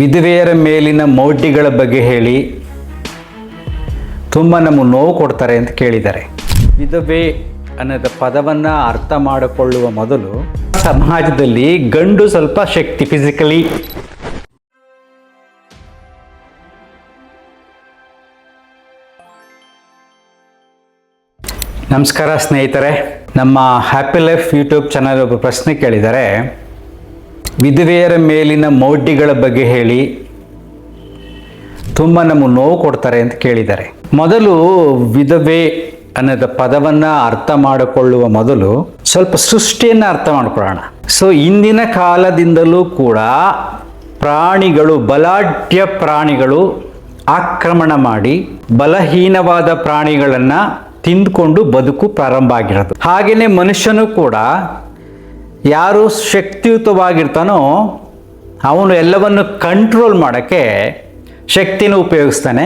ವಿಧವೆಯರ ಮೇಲಿನ ಮೌಢ್ಯಗಳ ಬಗ್ಗೆ ಹೇಳಿ ತುಂಬ ನಮಗೆ ನೋವು ಕೊಡ್ತಾರೆ ಅಂತ ಕೇಳಿದ್ದಾರೆ. ವಿಧವೆ ಅನ್ನೋದ ಪದವನ್ನು ಅರ್ಥ ಮಾಡಿಕೊಳ್ಳುವ ಮೊದಲು ಸಮಾಜದಲ್ಲಿ ಗಂಡು ಸ್ವಲ್ಪ ಶಕ್ತಿ ಫಿಸಿಕಲಿ ನಮಸ್ಕಾರ ಸ್ನೇಹಿತರೆ, ನಮ್ಮ ಹ್ಯಾಪಿ ಲೈಫ್ ಯೂಟ್ಯೂಬ್ ಚಾನಲ್ ಒಬ್ಬ ಪ್ರಶ್ನೆ ಕೇಳಿದ್ದಾರೆ. ವಿಧವೆಯರ ಮೇಲಿನ ಮೌಢ್ಯಗಳ ಬಗ್ಗೆ ಹೇಳಿ ತುಂಬ ನಮಗೆ ನೋವು ಕೊಡ್ತಾರೆ ಅಂತ ಕೇಳಿದ್ದಾರೆ. ಮೊದಲು ವಿಧವೆ ಅನ್ನೋದ ಪದವನ್ನು ಅರ್ಥ ಮಾಡಿಕೊಳ್ಳುವ ಮೊದಲು ಸ್ವಲ್ಪ ಸೃಷ್ಟಿಯನ್ನು ಅರ್ಥ ಮಾಡಿಕೊಳ್ಳೋಣ. ಸೊ ಇಂದಿನ ಕಾಲದಿಂದಲೂ ಕೂಡ ಪ್ರಾಣಿಗಳು, ಬಲಾಢ್ಯ ಪ್ರಾಣಿಗಳು ಆಕ್ರಮಣ ಮಾಡಿ ಬಲಹೀನವಾದ ಪ್ರಾಣಿಗಳನ್ನು ತಿಂದ್ಕೊಂಡು ಬದುಕು ಪ್ರಾರಂಭ ಆಗಿರೋದು. ಹಾಗೆಯೇ ಮನುಷ್ಯನು ಕೂಡ ಯಾರು ಶಕ್ತಿಯುತವಾಗಿರ್ತಾನೋ ಅವನು ಎಲ್ಲವನ್ನು ಕಂಟ್ರೋಲ್ ಮಾಡೋಕ್ಕೆ ಶಕ್ತಿಯನ್ನು ಉಪಯೋಗಿಸ್ತಾನೆ,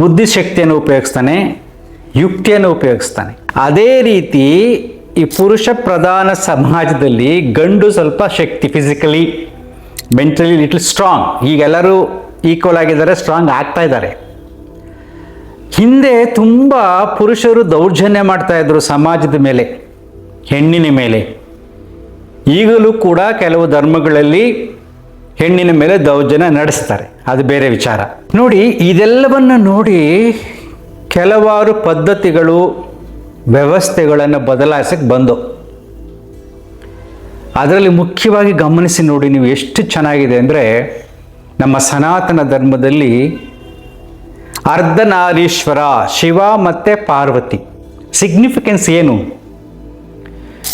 ಬುದ್ಧಿಶಕ್ತಿಯನ್ನು ಉಪಯೋಗಿಸ್ತಾನೆ, ಯುಕ್ತಿಯನ್ನು ಉಪಯೋಗಿಸ್ತಾನೆ. ಅದೇ ರೀತಿ ಈ ಪುರುಷ ಪ್ರಧಾನ ಸಮಾಜದಲ್ಲಿ ಗಂಡು ಸ್ವಲ್ಪ ಶಕ್ತಿ ಫಿಸಿಕಲಿ ಮೆಂಟಲಿ ಲಿಟ್ಲ್ ಸ್ಟ್ರಾಂಗ್ ಈಗೆಲ್ಲರೂ ಈಕ್ವಲ್ ಆಗಿದ್ದಾರೆ ಸ್ಟ್ರಾಂಗ್ ಆಗ್ತಾ ಇದ್ದಾರೆ. ಹಿಂದೆ ತುಂಬ ಪುರುಷರು ದೌರ್ಜನ್ಯ ಮಾಡ್ತಾ ಇದ್ರು ಸಮಾಜದ ಮೇಲೆ, ಹೆಣ್ಣಿನ ಮೇಲೆ. ಈಗಲೂ ಕೂಡ ಕೆಲವು ಧರ್ಮಗಳಲ್ಲಿ ಹೆಣ್ಣಿನ ಮೇಲೆ ದೌರ್ಜನ್ಯ ನಡೆಸ್ತಾರೆ. ಅದು ಬೇರೆ ವಿಚಾರ. ನೋಡಿ, ಇದೆಲ್ಲವನ್ನು ನೋಡಿ ಕೆಲವಾರು ಪದ್ಧತಿಗಳು, ವ್ಯವಸ್ಥೆಗಳನ್ನು ಬದಲಾಯಿಸಕ್ಕೆ ಬಂದು. ಅದರಲ್ಲಿ ಮುಖ್ಯವಾಗಿ ಗಮನಿಸಿ ನೋಡಿ ನೀವು ಎಷ್ಟು ಚೆನ್ನಾಗಿದೆ ಅಂದರೆ ನಮ್ಮ ಸನಾತನ ಧರ್ಮದಲ್ಲಿ ಅರ್ಧನಾರೀಶ್ವರ, ಶಿವ ಮತ್ತು ಪಾರ್ವತಿ. ಸಿಗ್ನಿಫಿಕೆನ್ಸ್ ಏನು?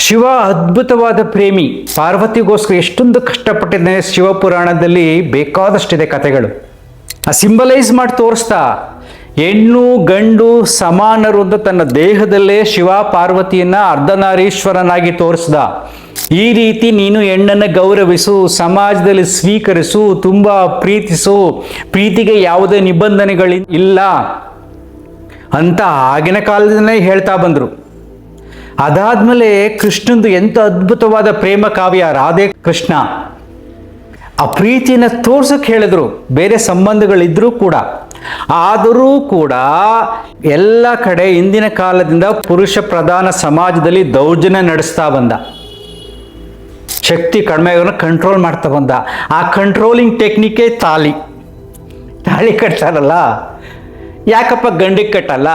ಶಿವ ಅದ್ಭುತವಾದ ಪ್ರೇಮಿ. ಪಾರ್ವತಿಗೋಸ್ಕರ ಎಷ್ಟೊಂದು ಕಷ್ಟಪಟ್ಟಿದ್ದಾನೆ ಶಿವಪುರಾಣದಲ್ಲಿ ಬೇಕಾದಷ್ಟಿದೆ ಕಥೆಗಳು. ಆ ಸಿಂಬಲೈಸ್ ಮಾಡಿ ತೋರಿಸ್ತಾ, ಹೆಣ್ಣು, ಗಂಡು ಸಮಾನರು ಅಂತ ತನ್ನ ದೇಹದಲ್ಲೇ ಶಿವ ಪಾರ್ವತಿಯನ್ನ ಅರ್ಧನಾರೀಶ್ವರನಾಗಿ ತೋರಿಸ್ದ. ಈ ರೀತಿ ನೀನು ಹೆಣ್ಣನ್ನು ಗೌರವಿಸು, ಸಮಾಜದಲ್ಲಿ ಸ್ವೀಕರಿಸು, ತುಂಬ ಪ್ರೀತಿಸು, ಪ್ರೀತಿಗೆ ಯಾವುದೇ ನಿಬಂಧನೆಗಳಿಲ್ಲ ಅಂತ ಆಗಿನ ಕಾಲದಿಂದಲೇ ಹೇಳ್ತಾ ಬಂದರು. ಅದಾದ್ಮೇಲೆ ಕೃಷ್ಣಂದು ಎಂಥ ಅದ್ಭುತವಾದ ಪ್ರೇಮ ಕಾವ್ಯ ರಾಧೆ ಕೃಷ್ಣ. ಆ ಪ್ರೀತಿನ ತೋರ್ಸಕ್ಕೆ ಹೇಳಿದ್ರು, ಬೇರೆ ಸಂಬಂಧಗಳಿದ್ರೂ ಕೂಡ. ಆದರೂ ಕೂಡ ಎಲ್ಲ ಕಡೆ ಇಂದಿನ ಕಾಲದಿಂದ ಪುರುಷ ಪ್ರಧಾನ ಸಮಾಜದಲ್ಲಿ ದೌರ್ಜನ್ಯ ನಡೆಸ್ತಾ ಬಂದ. ಶಕ್ತಿ ಕಡಿಮೆ ಕಂಟ್ರೋಲ್ ಮಾಡ್ತಾ ಬಂದ. ಆ ಕಂಟ್ರೋಲಿಂಗ್ ಟೆಕ್ನಿಕೇ ತಾಲಿ ತಾಳಿ ಕಟ್ತಾರಲ್ಲ? ಯಾಕಪ್ಪ ಗಂಡಿಗೆ ಕಟ್ಟಲ್ಲ?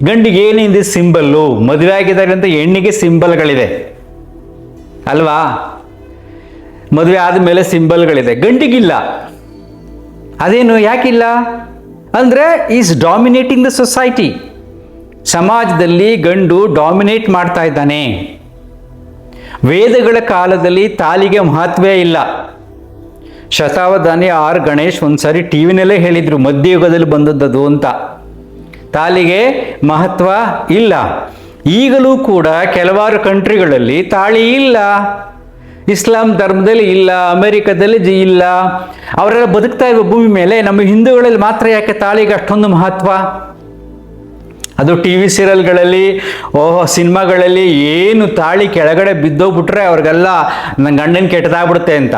ಗಂಡಿಗೆ ಏನಿದೆ? ಸಿಂಬಲ್ಲು ಮದುವೆ ಆಗಿದ್ದಾರೆ ಹೆಣ್ಣಿಗೆ ಸಿಂಬಲ್ಗಳಿದೆ ಅಲ್ವಾ? ಮದುವೆ ಆದಮೇಲೆ ಸಿಂಬಲ್ಗಳಿದೆ ಗಂಡಿಗಿಲ್ಲ. ಅದೇನು, ಯಾಕಿಲ್ಲ? ಅಂದರೆ ಈಸ್ ಡಾಮಿನೇಟಿಂಗ್ ದ ಸೊಸೈಟಿ ಸಮಾಜದಲ್ಲಿ ಗಂಡು ಡಾಮಿನೇಟ್ ಮಾಡ್ತಾ ಇದ್ದಾನೆ. ವೇದಗಳ ಕಾಲದಲ್ಲಿ ತಾಲಿಗೆ ಮಹತ್ವೇ ಇಲ್ಲ. ಶತಾವಧಾನಿ ಆರ್ ಗಣೇಶ್ ಒಂದ್ಸರಿ ಟಿ ವಿನಲ್ಲೇ ಹೇಳಿದರು, ಮಧ್ಯಯುಗದಲ್ಲಿ ಬಂದದ್ದು ಅಂತ. ತಾಲಿಗೆ ಮಹತ್ವ ಇಲ್ಲ. ಈಗಲೂ ಕೂಡ ಕೆಲವಾರು ಕಂಟ್ರಿಗಳಲ್ಲಿ ತಾಳಿ ಇಲ್ಲ. ಇಸ್ಲಾಂ ಧರ್ಮದಲ್ಲಿ ಇಲ್ಲ, ಅಮೆರಿಕದಲ್ಲಿ ಜಿ ಇಲ್ಲ. ಅವರೆಲ್ಲ ಬದುಕ್ತಾ ಇರುವ ಭೂಮಿ ಮೇಲೆ ನಮ್ಮ ಹಿಂದೂಗಳಲ್ಲಿ ಮಾತ್ರ ಯಾಕೆ ತಾಳಿಗೆ ಅಷ್ಟೊಂದು ಮಹತ್ವ? ಅದು ಟಿ ವಿ ಸೀರಿಯಲ್ಗಳಲ್ಲಿ, ಓಹೋ, ಸಿನಿಮಾಗಳಲ್ಲಿ ಏನು ತಾಳಿ ಕೆಳಗಡೆ ಬಿದ್ದೋಗ್ಬಿಟ್ರೆ ಅವ್ರಿಗೆಲ್ಲ ನನ್ನ ಗಂಡನ ಕೆಟ್ಟದಾಗ್ಬಿಡುತ್ತೆ ಅಂತ.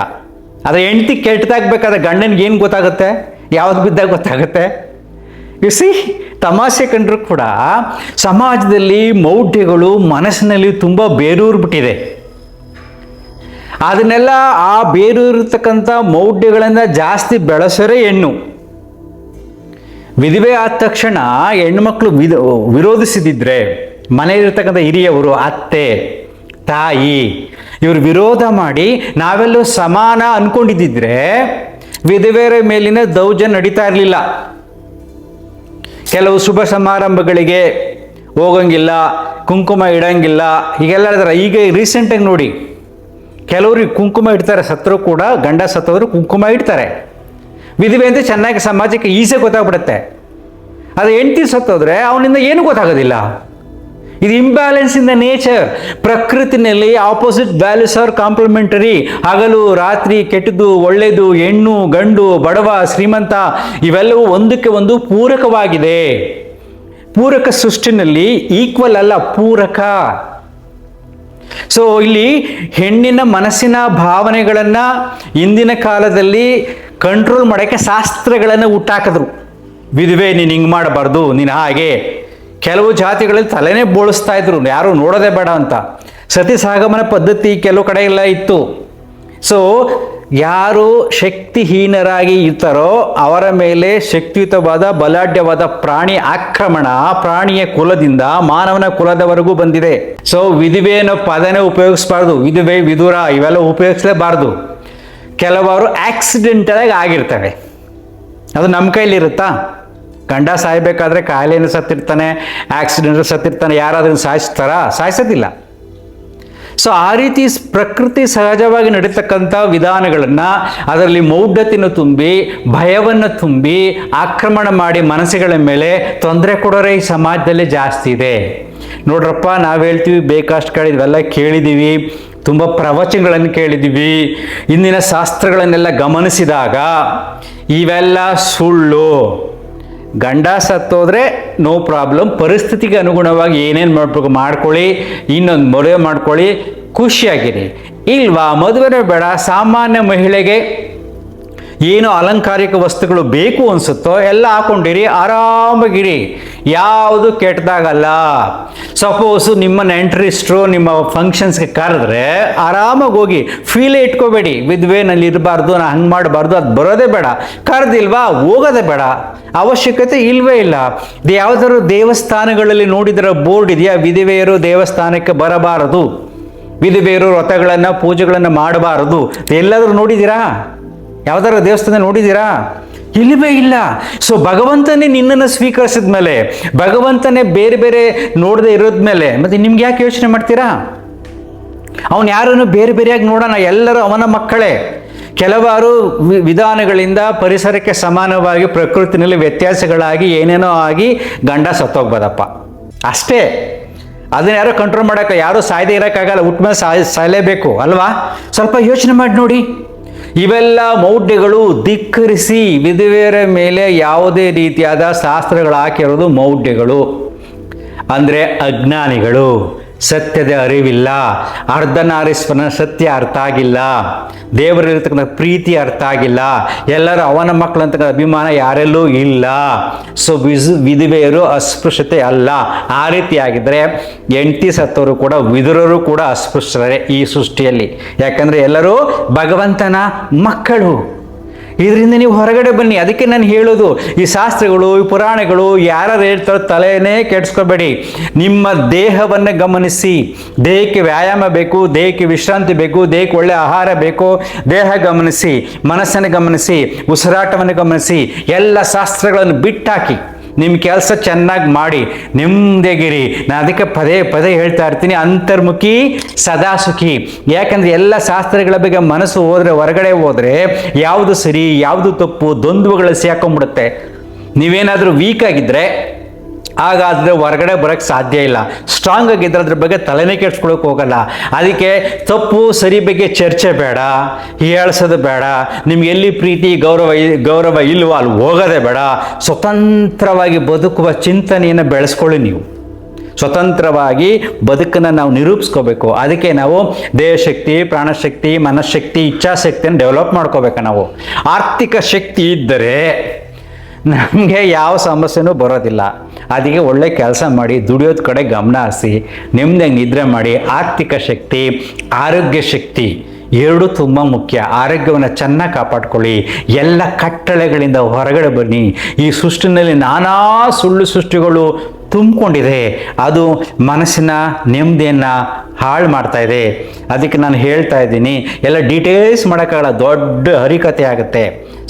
ಅದು ಹೆಂಡ್ತಿ ಕೆಟ್ಟದಾಗಬೇಕಾದ್ರೆ ಗಂಡನಿಗೆ ಏನು ಗೊತ್ತಾಗುತ್ತೆ? ಯಾವ್ದು ಬಿದ್ದಾಗ ಗೊತ್ತಾಗುತ್ತೆ? ಯು ಸಿ ತಮಾಷೆ ಕಂಡರೂ ಕೂಡ ಸಮಾಜದಲ್ಲಿ ಮೌಢ್ಯಗಳು ಮನಸ್ಸಿನಲ್ಲಿ ತುಂಬ ಬೇರೂರ್ಬಿಟ್ಟಿದೆ ಅದನ್ನೆಲ್ಲ ಆ ಬೇರೂರಿರ್ತಕ್ಕಂಥ ಮೌಢ್ಯಗಳನ್ನ ಜಾಸ್ತಿ ಬೆಳೆಸೋರೇ ಹೆಣ್ಣು. ವಿಧವೆ ಆದ ತಕ್ಷಣ ಹೆಣ್ಮಕ್ಳು ವಿಧ, ವಿರೋಧಿಸಿದಿದ್ರೆ ಮನೆಯಲ್ಲಿರ್ತಕ್ಕಂಥ ಹಿರಿಯವರು, ಅತ್ತೆ, ತಾಯಿ ಇವರು ವಿರೋಧ ಮಾಡಿ ನಾವೆಲ್ಲೂ ಸಮಾನ ಅಂದ್ಕೊಂಡಿದ್ದಿದ್ರೆ ವಿಧವೆಯರ ಮೇಲಿನ ದೌರ್ಜನ್ಯ ನಡೀತಾ ಇರಲಿಲ್ಲ. ಕೆಲವು ಶುಭ ಸಮಾರಂಭಗಳಿಗೆ ಹೋಗಂಗಿಲ್ಲ, ಕುಂಕುಮ ಇಡಂಗಿಲ್ಲ, ಹೀಗೆಲ್ಲ ಇದ್ರೆ ಈಗ ರೀಸೆಂಟಾಗಿ ನೋಡಿ ಕೆಲವ್ರಿಗೆ ಕುಂಕುಮ ಇಡ್ತಾರೆ ಸತ್ತರೂ ಕೂಡ, ಗಂಡ ಸತ್ತವರು ಕುಂಕುಮ ಇಡ್ತಾರೆ. ವಿಧವೆ ಅಂತ ಚೆನ್ನಾಗಿ ಸಮಾಜಕ್ಕೆ ಈಸೆ ಗೊತ್ತಾಗ್ಬಿಡುತ್ತೆ. ಅದು ಹೆಂಡ್ತಿ ಸತ್ತೋದ್ರೆ ಅವನಿಂದ ಏನು ಗೊತ್ತಾಗೋದಿಲ್ಲ. ಇದು ಇಂಬ್ಯಾಲೆನ್ಸ್ ಇನ್ ದ ನೇಚರ್ ಪ್ರಕೃತಿನಲ್ಲಿ ಆಪೋಸಿಟ್ ವ್ಯಾಲ್ಯೂಸ್ ಆರ್ ಕಾಂಪ್ಲಿಮೆಂಟರಿ ಹಗಲು, ರಾತ್ರಿ, ಕೆಟ್ಟದ್ದು, ಒಳ್ಳೆಯದು, ಹೆಣ್ಣು, ಗಂಡು, ಬಡವ, ಶ್ರೀಮಂತ, ಇವೆಲ್ಲವೂ ಒಂದಕ್ಕೆ ಒಂದು ಪೂರಕವಾಗಿದೆ. ಪೂರಕ ಸೃಷ್ಟಿನಲ್ಲಿ ಈಕ್ವಲ್ ಅಲ್ಲ, ಪೂರಕ. ಸೊ ಇಲ್ಲಿ ಹೆಣ್ಣಿನ ಮನಸ್ಸಿನ ಭಾವನೆಗಳನ್ನು ಇಂದಿನ ಕಾಲದಲ್ಲಿ ಕಂಟ್ರೋಲ್ ಮಾಡೋಕ್ಕೆ ಶಾಸ್ತ್ರಗಳನ್ನು ಹುಟ್ಟಾಕಿದ್ರು. ವಿಧವೆ, ನೀನು ಹಿಂಗೆ ಮಾಡಬಾರ್ದು, ನೀನು ಹಾಗೆ. ಕೆಲವು ಜಾತಿಗಳಲ್ಲಿ ತಲೆನೇ ಬೋಳಿಸ್ತಾ ಇದ್ರು. ಯಾರು ನೋಡೋದೇ ಬೇಡ ಅಂತ. ಸತಿ ಸಾಗಮನ ಪದ್ಧತಿ ಕೆಲವು ಕಡೆ ಎಲ್ಲ ಇತ್ತು. ಸೊ ಯಾರು ಶಕ್ತಿಹೀನರಾಗಿ ಇರ್ತಾರೋ ಅವರ ಮೇಲೆ ಶಕ್ತಿಯುತವಾದ, ಬಲಾಢ್ಯವಾದ ಪ್ರಾಣಿ ಆಕ್ರಮಣ, ಪ್ರಾಣಿಯ ಕುಲದಿಂದ ಮಾನವನ ಕುಲದವರೆಗೂ ಬಂದಿದೆ. ಸೊ ವಿಧುವೆ ಅನ್ನೋ ಪದನೇ ಉಪಯೋಗಿಸ್ಬಾರ್ದು. ವಿಧುವೆ ವಿದುರ ಇವೆಲ್ಲ ಉಪಯೋಗಿಸಲೇಬಾರ್ದು. ಕೆಲವರು ಆಕ್ಸಿಡೆಂಟಲಾಗಿ ಆಗಿರ್ತವೆ. ಅದು ನಮ್ಮ ಕೈಲಿರುತ್ತಾ? ಗಂಡ ಸಾಯ್ಬೇಕಾದ್ರೆ ಕಾಯಿಲೆಯನ್ನು ಸತ್ತಿರ್ತಾನೆ ಆಕ್ಸಿಡೆಂಟ್ ಸತ್ತಿರ್ತಾನೆ, ಯಾರಾದ್ರೂ ಸಾಯಿಸ್ತಾರಾ? ಸಾಯಿಸೋದಿಲ್ಲ. ಸೊ ಆ ರೀತಿ ಪ್ರಕೃತಿ ಸಹಜವಾಗಿ ನಡೀತಕ್ಕಂಥ ವಿಧಾನಗಳನ್ನು ಅದರಲ್ಲಿ ಮೌಢ್ಯತೆಯನ್ನು ತುಂಬಿ, ಭಯವನ್ನು ತುಂಬಿ, ಆಕ್ರಮಣ ಮಾಡಿ ಮನಸ್ಸುಗಳ ಮೇಲೆ ತೊಂದರೆ ಕೊಡೋರೆ ಈ ಸಮಾಜದಲ್ಲಿ ಜಾಸ್ತಿ ಇದೆ. ನೋಡ್ರಪ್ಪ, ನಾವು ಹೇಳ್ತೀವಿ, ಬೇಕಾಷ್ಟು ಕಡೆ ಇವೆಲ್ಲ ಕೇಳಿದ್ದೀವಿ ತುಂಬ ಪ್ರವಚನಗಳನ್ನು ಕೇಳಿದ್ದೀವಿ ಇಂದಿನ ಶಾಸ್ತ್ರಗಳನ್ನೆಲ್ಲ ಗಮನಿಸಿದಾಗ ಇವೆಲ್ಲ ಸುಳ್ಳು. ಗಂಡ ಸತ್ತೋದ್ರೆ ನೋ ಪ್ರಾಬ್ಲಮ್ ಪರಿಸ್ಥಿತಿಗೆ ಅನುಗುಣವಾಗಿ ಏನೇನು ಮಾಡಬೇಕು ಮಾಡ್ಕೊಳ್ಳಿ, ಇನ್ನೊಂದು ಮದುವೆ ಮಾಡ್ಕೊಳ್ಳಿ, ಖುಷಿಯಾಗಿರಿ. ಇಲ್ವಾ, ಮದುವೆನೇ ಬೇಡ, ಸಾಮಾನ್ಯ ಮಹಿಳೆಗೆ ಏನು ಅಲಂಕಾರಿಕ ವಸ್ತುಗಳು ಬೇಕು ಅನಿಸುತ್ತೋ ಎಲ್ಲ ಹಾಕೊಂಡಿರಿ, ಆರಾಮಾಗಿರಿ. ಯಾವುದು ಕೆಟ್ಟದಾಗಲ್ಲ. ಸಪೋಸು ನಿಮ್ಮ ನೆಂಟ್ರಿಸ್ಟ್ರು ನಿಮ್ಮ ಫಂಕ್ಷನ್ಸ್ಗೆ ಕರೆದ್ರೆ ಆರಾಮಾಗಿ ಹೋಗಿ ಫೀಲೇ ಇಟ್ಕೋಬೇಡಿ. ವಿದ್ವೇನಲ್ಲಿ ಇರಬಾರ್ದು ನಾನು ಹಂಗೆ ಮಾಡಬಾರ್ದು, ಅದು ಬರೋದೇ ಬೇಡ. ಕರೆದಿಲ್ವಾ, ಹೋಗೋದೇ ಬೇಡ. ಅವಶ್ಯಕತೆ ಇಲ್ವೇ ಇಲ್ಲ. ಯಾವುದಾದ್ರು ದೇವಸ್ಥಾನಗಳಲ್ಲಿ ನೋಡಿದ್ರೆ ಬೋರ್ಡ್ ಇದೆಯಾ, ವಿಧವೆಯರು ದೇವಸ್ಥಾನಕ್ಕೆ ಬರಬಾರದು. ವಿಧವೆಯರು ವ್ರತಗಳನ್ನು, ಪೂಜೆಗಳನ್ನು ಮಾಡಬಾರದು. ಎಲ್ಲಾದರೂ ನೋಡಿದ್ದೀರಾ? ಯಾವ್ದಾರ ದೇವಸ್ಥಾನ ನೋಡಿದ್ದೀರಾ? ಇಲ್ಲವೇ ಇಲ್ಲ. ಸೊ ಭಗವಂತನೇ ನಿನ್ನನ್ನು ಸ್ವೀಕರಿಸಿದ ಮೇಲೆ, ಭಗವಂತನೇ ಬೇರೆ ಬೇರೆ ನೋಡದೆ ಇರೋದ್ಮೇಲೆ ಮತ್ತೆ ನಿಮ್ಗೆ ಯಾಕೆ ಯೋಚನೆ ಮಾಡ್ತೀರಾ? ಅವನು ಯಾರನ್ನು ಬೇರೆ ಬೇರೆಯಾಗಿ ನೋಡೋಣ, ಎಲ್ಲರೂ ಅವನ ಮಕ್ಕಳೇ. ಕೆಲವಾರು ವಿಧಾನಗಳಿಂದ ಪರಿಸರಕ್ಕೆ ಸಮಾನವಾಗಿ ಪ್ರಕೃತಿನಲ್ಲಿ ವ್ಯತ್ಯಾಸಗಳಾಗಿ ಏನೇನೋ ಆಗಿ ಗಂಡ ಸತ್ತೋಗ್ಬೋದಪ್ಪ. ಅಷ್ಟೇ. ಅದನ್ನ ಯಾರೋ ಕಂಟ್ರೋಲ್ ಮಾಡೋಕೆ ಯಾರೂ ಸಾಯ್ದೆ ಇರೋಕ್ಕಾಗಲ್ಲ ಹುಟ್ಟ ಮೇಲೆ ಸಾಯ್, ಸಾಯಲೇಬೇಕು, ಅಲ್ವಾ? ಸ್ವಲ್ಪ ಯೋಚನೆ ಮಾಡಿ ನೋಡಿ. ಇವೆಲ್ಲ ಮೌಢ್ಯಗಳು ಧಿಕ್ಕರಿಸಿ ವಿಧವೆಯರ ಮೇಲೆ ಯಾವುದೇ ರೀತಿಯಾದ ಶಾಸ್ತ್ರಗಳು ಹಾಕಿರೋದು ಮೌಢ್ಯಗಳು. ಅಂದರೆ ಅಜ್ಞಾನಿಗಳು. ಸತ್ಯದ ಅರಿವಿಲ್ಲ. ಅರ್ಧನಾರೀಶ್ವರನ ಸತ್ಯ ಅರ್ಥ ಆಗಿಲ್ಲ. ದೇವರಲ್ಲಿರ್ತಕ್ಕಂಥ ಪ್ರೀತಿ ಅರ್ಥ ಆಗಿಲ್ಲ. ಎಲ್ಲರೂ ಅವನ ಮಕ್ಕಳು ಅಂತಕ್ಕಂಥ ಅಭಿಮಾನ ಯಾರೆಲ್ಲೂ ಇಲ್ಲ. ಸೊ ವಿಸ್, ವಿಧವೆಯರು ಅಸ್ಪೃಶ್ಯತೆ ಅಲ್ಲ. ಆ ರೀತಿಯಾಗಿದ್ದರೆ ಎಂಟಿ ಸತ್ತವರು ಕೂಡ ವಿದುರರು ಕೂಡ ಅಸ್ಪೃಶ್ಯರೇ ಈ ಸೃಷ್ಟಿಯಲ್ಲಿ. ಯಾಕಂದರೆ ಎಲ್ಲರೂ ಭಗವಂತನ ಮಕ್ಕಳು. ಇದರಿಂದ ನೀವು ಹೊರಗಡೆ ಬನ್ನಿ. ಅದಕ್ಕೆ ನಾನು ಹೇಳೋದು ಈ ಶಾಸ್ತ್ರಗಳು, ಈ ಪುರಾಣಗಳು ಯಾರು ಹೇಳ್ತಾರೋ ತಲೆಯೇ ಕೆಡಿಸ್ಕೋಬೇಡಿ. ನಿಮ್ಮ ದೇಹವನ್ನು ಗಮನಿಸಿ. ದೇಹಕ್ಕೆ ವ್ಯಾಯಾಮ ಬೇಕು, ದೇಹಕ್ಕೆ ವಿಶ್ರಾಂತಿ ಬೇಕು, ದೇಹಕ್ಕೆ ಒಳ್ಳೆ ಆಹಾರ ಬೇಕು. ದೇಹ ಗಮನಿಸಿ, ಮನಸ್ಸನ್ನು ಗಮನಿಸಿ, ಉಸಿರಾಟವನ್ನು ಗಮನಿಸಿ, ಎಲ್ಲ ಶಾಸ್ತ್ರಗಳನ್ನು ಬಿಟ್ಟಾಕಿ. ನಿಮ್ಮ ಕೆಲಸ ಚೆನ್ನಾಗಿ ಮಾಡಿ ನೆಮ್ಮದಿಗಿರಿ ನಾನು ಅದಕ್ಕೆ ಪದೇ ಪದೇ ಹೇಳ್ತಾ ಇರ್ತೀನಿ, ಅಂತರ್ಮುಖಿ ಸದಾ ಸುಖಿ. ಯಾಕಂದರೆ ಎಲ್ಲ ಶಾಸ್ತ್ರಗಳ ಬಗ್ಗೆ ಮನಸ್ಸು ಹೋದರೆ, ಹೊರಗಡೆ ಹೋದರೆ ಯಾವುದು ಸರಿ, ಯಾವುದು ತಪ್ಪು, ದ್ವಂದ್ವಗಳು ಸೇರ್ಕೊಂಡ್ಬಿಡುತ್ತೆ ನೀವೇನಾದರೂ ವೀಕ್ ಆಗಿದ್ರೆ ಹಾಗಾದ್ರೆ ಹೊರಗಡೆ ಬರೋಕ್ಕೆ ಸಾಧ್ಯ ಇಲ್ಲ. ಸ್ಟ್ರಾಂಗ್ ಆಗಿದ್ದರೆ ಅದ್ರ ಬಗ್ಗೆ ತಲೆನೇ ಕೆಡ್ಸ್ಕೊಳಕ್ಕೆ ಹೋಗಲ್ಲ. ಅದಕ್ಕೆ ತಪ್ಪು, ಸರಿ ಬಗ್ಗೆ ಚರ್ಚೆ ಬೇಡ. ಹೀಯಾಳ್ಸೋದು ಬೇಡ. ನಿಮ್ಗೆ ಎಲ್ಲಿ ಪ್ರೀತಿ, ಗೌರವ ಗೌರವ ಇಲ್ವೋ ಅಲ್ಲಿ ಹೋಗೋದೇ ಬೇಡ. ಸ್ವತಂತ್ರವಾಗಿ ಬದುಕುವ ಚಿಂತನೆಯನ್ನು ಬೆಳೆಸ್ಕೊಳ್ಳಿ ನೀವು. ಸ್ವತಂತ್ರವಾಗಿ ಬದುಕನ್ನು ನಾವು ನಿರೂಪಿಸ್ಕೋಬೇಕು. ಅದಕ್ಕೆ ನಾವು ದೇಹಶಕ್ತಿ, ಪ್ರಾಣಶಕ್ತಿ, ಮನಃಶಕ್ತಿ, ಇಚ್ಛಾಶಕ್ತಿಯನ್ನು ಡೆವಲಪ್ ಮಾಡ್ಕೋಬೇಕು ನಾವು. ಆರ್ಥಿಕ ಶಕ್ತಿ ಇದ್ದರೆ ನಮಗೆ ಯಾವ ಸಮಸ್ಯೆನೂ ಬರೋದಿಲ್ಲ. ಅದಕ್ಕೆ ಒಳ್ಳೆ ಕೆಲಸ ಮಾಡಿ, ದುಡಿಯೋದ ಕಡೆ ಗಮನ ಹರಿಸಿ ನೆಮ್ಮದಿ ನಿದ್ರೆ ಮಾಡಿ, ಆರ್ಥಿಕ ಶಕ್ತಿ, ಆರೋಗ್ಯ ಶಕ್ತಿ ಎರಡು ತುಂಬ ಮುಖ್ಯ. ಆರೋಗ್ಯವನ್ನು ಚೆನ್ನಾಗಿ ಕಾಪಾಡ್ಕೊಳ್ಳಿ. ಎಲ್ಲ ಕಟ್ಟಳೆಗಳಿಂದ ಹೊರಗಡೆ ಬನ್ನಿ. ಈ ಸೃಷ್ಟಿನಲ್ಲಿ ನಾನಾ ಸುಳ್ಳು ಸೃಷ್ಟಿಗಳು ತುಂಬಿಕೊಂಡಿದೆ. ಅದು ಮನಸ್ಸಿನ ನೆಮ್ಮದಿಯನ್ನು ಹಾಳು ಮಾಡ್ತಾ ಇದೆ. ಅದಕ್ಕೆ ನಾನು ಹೇಳ್ತಾ ಇದ್ದೀನಿ, ಎಲ್ಲ ಡೀಟೇಲ್ಸ್ ಮಾಡೋಕ್ಕಾಗಲ್ಲ, ದೊಡ್ಡ ಹರಿಕತೆ ಆಗುತ್ತೆ.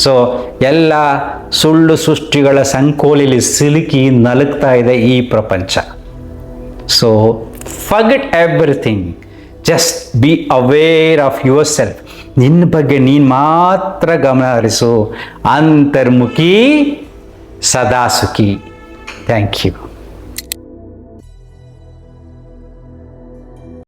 ಸೊ ಎಲ್ಲ ಸುಳ್ಳು ಸೃಷ್ಟಿಗಳ ಸಂಕೋಲಿಲಿ ಸಿಲುಕಿ ನಲುಗ್ತಾ ಇದೆ ಈ ಪ್ರಪಂಚ. So forget everything just be aware of yourself ನಿನ್ನ ಬಗ್ಗೆ ನೀನು ಮಾತ್ರ ಗಮನ ಹರಿಸು. ಅಂತರ್ಮುಖಿ ಸದಾ ಸುಖಿ ಥ್ಯಾಂಕ್ ಯು